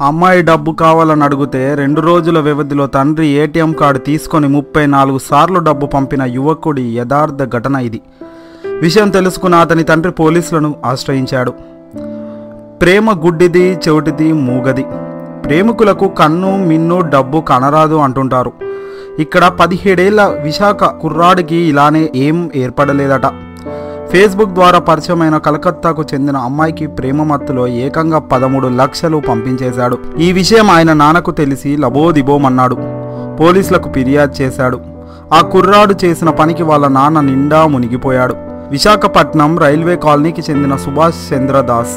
అమ్మాయి డబ్బు కావాలని అడిగితే రెండు రోజుల వ్యవధిలో తండ్రి ఏటీఎం కార్డు తీసుకొని ముప్పై నాలుగు సార్లు డబ్బు పంపిన యువకుడి యథార్థ ఘటన ఇది. విషయం తెలుసుకున్న అతని తండ్రి పోలీసులను ఆశ్రయించాడు. ప్రేమ గుడ్డిది చెవిటిది మూగది. ప్రేమికులకు కన్ను మిన్ను డబ్బు కనరాదు అంటుంటారు. ఇక్కడ పదిహేడేళ్ళ విశాఖ కుర్రాడికి ఇలానే ఏం ఏర్పడలేదట. ఫేస్బుక్ ద్వారా పరిచయమైన కలకత్తాకు చెందిన అమ్మాయికి ప్రేమ మత్తులో ఏకంగా పదమూడు లక్షలు పంపించేశాడు. ఈ విషయం ఆయన నాన్నకు తెలిసి లబోదిబోమన్నాడు. పోలీసులకు ఫిర్యాదు చేశాడు. ఆ కుర్రాడు చేసిన పనికి వాళ్ళ నాన్న నిండా మునిగిపోయాడు. విశాఖపట్నం రైల్వే కాలనీకి చెందిన సుభాష్ చంద్రదాస్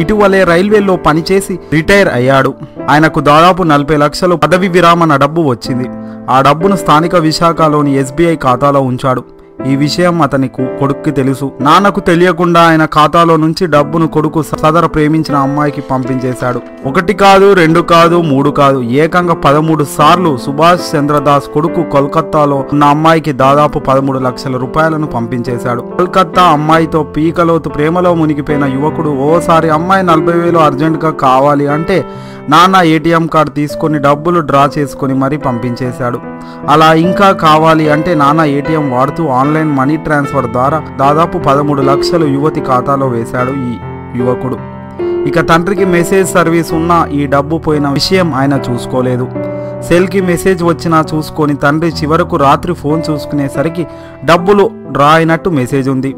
ఇటీవలే రైల్వేలో పనిచేసి రిటైర్ అయ్యాడు. ఆయనకు దాదాపు నలభై లక్షలు పదవి విరామణ డబ్బు వచ్చింది. ఆ డబ్బును స్థానిక విశాఖలోని ఎస్బీఐ ఖాతాలో ఉంచాడు. ఈ విషయం అతనికి కొడుక్కి తెలుసు. నాన్నకు తెలియకుండా ఆయన ఖాతాలో నుంచి డబ్బును కొడుకు సదర ప్రేమించిన అమ్మాయికి పంపించేశాడు. ఒకటి కాదు రెండు కాదు మూడు కాదు ఏకంగా పదమూడు సార్లు సుభాష్ చంద్రదాస్ కొడుకు కోల్కత్తాలో ఉన్న అమ్మాయికి దాదాపు పదమూడు లక్షల రూపాయలను పంపించేశాడు. కోల్కత్తా అమ్మాయితో పీకలోతు ప్రేమలో మునిగిపోయిన యువకుడు ఓసారి అమ్మాయి నలభై వేలు అర్జెంటుగా కావాలి అంటే నాన్న ఏటీఎం కార్డు తీసుకొని డబ్బులు డ్రా చేసుకొని మరీ పంపించేశాడు. అలా ఇంకా కావాలి అంటే నాన్న ఏటీఎం వాడుతూ ఆన్లైన్ మనీ ట్రాన్స్ఫర్ ద్వారా దాదాపు పదమూడు లక్షలు యువతి ఖాతాలో వేశాడు ఈ యువకుడు. ఇక తండ్రికి మెసేజ్ సర్వీస్ ఉన్నా ఈ డబ్బు పోయిన విషయం ఆయన చూసుకోలేదు. సెల్కి మెసేజ్ వచ్చినా చూసుకొని తండ్రి చివరకు రాత్రి ఫోన్ చూసుకునేసరికి డబ్బులు డ్రా అయినట్టు మెసేజ్ ఉంది.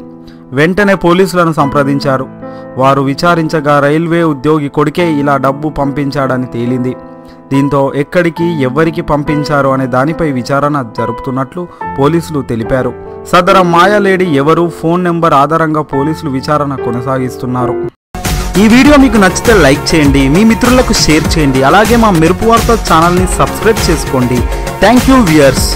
వెంటనే పోలీసులను సంప్రదించారు. వారు విచారించగా రైల్వే ఉద్యోగి కొడుకే ఇలా డబ్బు పంపించాడని తేలింది. దీంతో ఎక్కడికి ఎవ్వరికి పంపించారు అనే దానిపై విచారణ జరుపుతున్నట్లు పోలీసులు తెలిపారు. సదర మాయాలేడి ఎవరు ఫోన్ నెంబర్ ఆధారంగా పోలీసులు విచారణ కొనసాగిస్తున్నారు. ఈ వీడియో మీకు నచ్చితే లైక్ చేయండి మీ మిత్రులకు షేర్ చేయండి అలాగే మా మెరుపు వార్త ఛానల్ని సబ్స్క్రైబ్ చేసుకోండి. Thank you viewers.